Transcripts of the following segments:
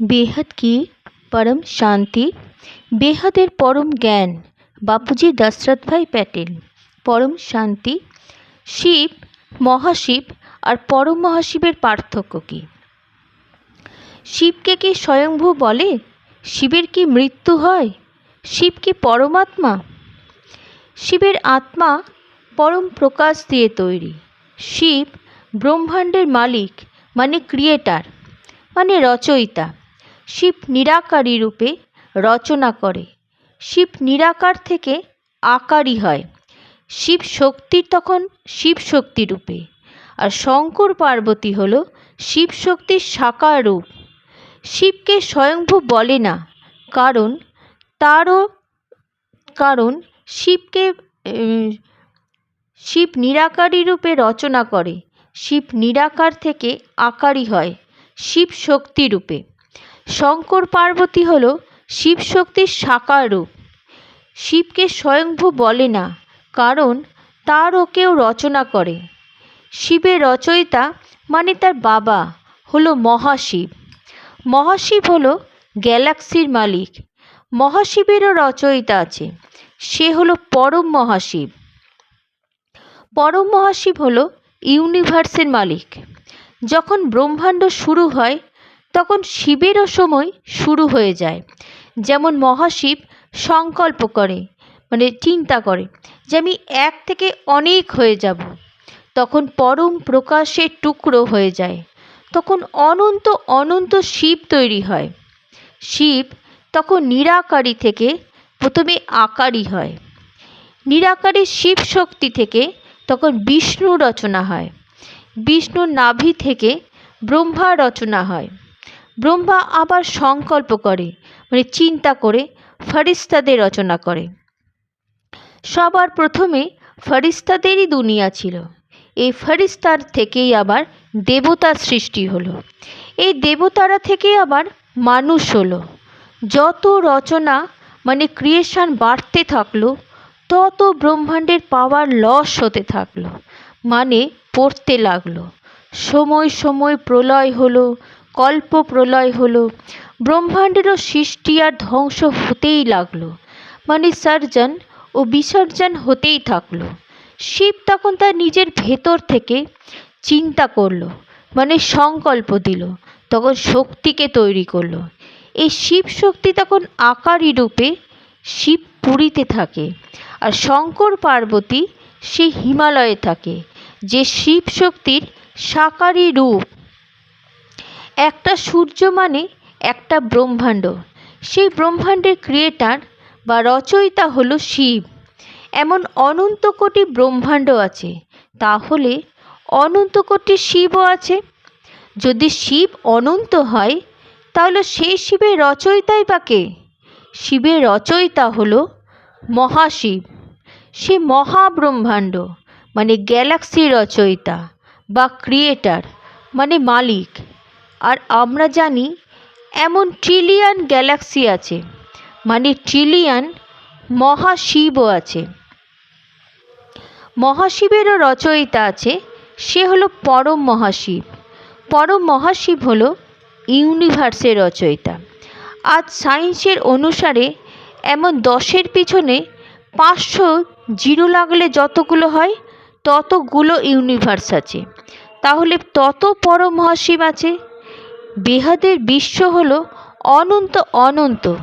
বেহাদ কি? পরম শান্তি। বেহাদের পরম জ্ঞান। বাপুজি দশরথ ভাই প্যাটেল। পরম শান্তি। শিব, মহাশিব আর পরম মহাশিবের পার্থক্য কী? শিবকে কি স্বয়ংভূ বলে? শিবের কি মৃত্যু হয়? শিব কি পরমাত্মা? শিবের আত্মা পরম প্রকাশ দিয়ে তৈরি। শিব ব্রহ্মাণ্ডের মালিক মানে ক্রিয়েটার মানে রচয়িতা। শিব নিরাকারী রূপে রচনা করে। শিব নিরাকার থেকে আকারই হয়। শিব শক্তির তখন শিব শক্তি রূপে। আর শঙ্কর পার্বতী হল শিব শক্তির সাকার রূপ। শিবকে স্বয়ংভূ বলে না, কারণ তারও, কারণ শিবকে শিব নিরাকারী রূপে রচনা করে। শিব নিরাকার থেকে আকারই হয়, শিব শক্তি রূপে। শঙ্কর পার্বতী হল শিব শক্তির সাকার রূপ। শিবকে স্বয়ংভূ বলে না, কারণ তারও কেউ রচনা করে। শিবের রচয়িতা মানে তার বাবা হলো মহাশিব। মহাশিব হলো গ্যালাক্সির মালিক। মহাশিবেরও রচয়িতা আছে, সে হলো পরম মহাশিব। পরম মহাশিব হলো ইউনিভার্সের মালিক। যখন ব্রহ্মাণ্ড শুরু হয় তখন শিবেরও সময় শুরু হয়ে যায়। যেমন মহাশিব সংকল্প করে মানে চিন্তা করে যে আমি এক থেকে অনেক হয়ে যাব। তখন পরম প্রকাশের টুকরো হয়ে যায়। তখন অনন্ত অনন্ত শিব তৈরি হয়। শিব তখন নিরাকারী থেকে প্রথমে আকারী হয়। নিরাকারী শিব শক্তি থেকে তখন বিষ্ণু রচনা হয়। বিষ্ণুর নাভি থেকে ব্রহ্মা রচনা হয়। ব্রহ্মা আবার সংকল্প করে মানে চিন্তা করে, ফরিস্তাদের রচনা করে। সবার প্রথমে ফরিস্তাদেরই দুনিয়া ছিল। এই ফরিস্তার থেকেই আবার দেবতার সৃষ্টি হলো। এই দেবতারা থেকে আবার মানুষ হলো। যত রচনা মানে ক্রিয়েশন বাড়তে থাকল, তত ব্রহ্মাণ্ডের পাওয়ার লস হতে থাকল মানে পড়তে লাগল। সময় সময় প্রলয় হলো কল্প প্রলয় হলো। ব্রহ্মাণ্ডেরও সৃষ্টি আর ধ্বংস হতেই লাগল। মানে সার্জন ও বিসর্জন হতেই থাকল। শিব তখন তার নিজের ভেতর থেকে চিন্তা করল মানে সংকল্প দিল, তখন শক্তিকে তৈরি করল। এই শিব শক্তি তখন আকারী রূপে শিব পুরীতে থাকে আর শঙ্কর পার্বতী সে হিমালয়ে থাকে, যে শিব শক্তির সাকারী রূপ। একটা সূর্য মানে একটা ব্রহ্মাণ্ড। সেই ব্রহ্মাণ্ডের ক্রিয়েটার বা রচয়িতা হল শিব। এমন অনন্ত কোটি ব্রহ্মাণ্ড আছে, তাহলে অনন্ত কোটি শিবও আছে। যদি শিব অনন্ত হয়, তাহলে সেই শিবের রচয়িতাই বা কে? শিবের রচয়িতা হলো মহাশিব। সে মহাব্রহ্মাণ্ড মানে গ্যালাক্সির রচয়িতা বা ক্রিয়েটার মানে মালিক। আর আমরা জানি এমন ট্রিলিয়ন গ্যালাক্সি আছে মানে ট্রিলিয়ন মহাশিবও আছে। মহাশিবেরও রচয়িতা আছে, সে হলো পরম মহাশিব। পরম মহাশিব হলো ইউনিভার্সের রচয়িতা। আজ সায়েন্সের অনুসারে এমন দশের পিছনে পাঁচশো জিরো লাগলে যতগুলো হয়, ততগুলো ইউনিভার্স আছে। তাহলে তত পরম মহাশিব আছে বেহাদের বিশ্ব হলো অনন্ত অনন্ত।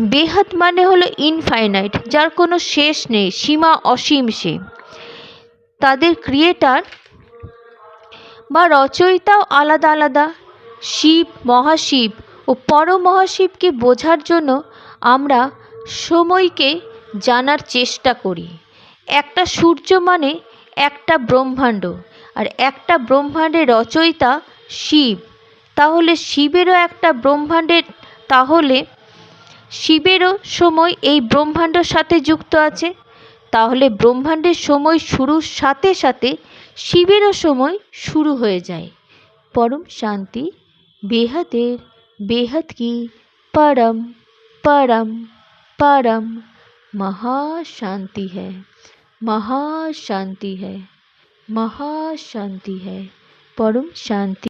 বেহাদ মানে হলো ইনফাইনাইট যার কোনো শেষ নেই, সীমা অসীম সে। তাদের ক্রিয়েটার বা রচয়িতাও আলাদা আলাদা। শিব, মহাশিব ও পরমহাশিবকে বোঝার জন্য আমরা সময়কে জানার চেষ্টা করি। একটা সূর্য মানে একটা ব্রহ্মাণ্ড, আর একটা ব্রহ্মাণ্ডের রচয়িতা শিব। তাহলে শিবেরও একটা ব্রহ্মাণ্ডের তাহলে শিবেরও সময় এই ব্রহ্মাণ্ডর সাথে যুক্ত আছে তাহলে ব্রহ্মাণ্ডের সময় শুরুর সাথে সাথে শিবেরও সময় শুরু হয়ে যায় পরম শান্তি बेहदेर बेहद की परम परम परम महाशांति है महाशांति है महाशांति है परम शांति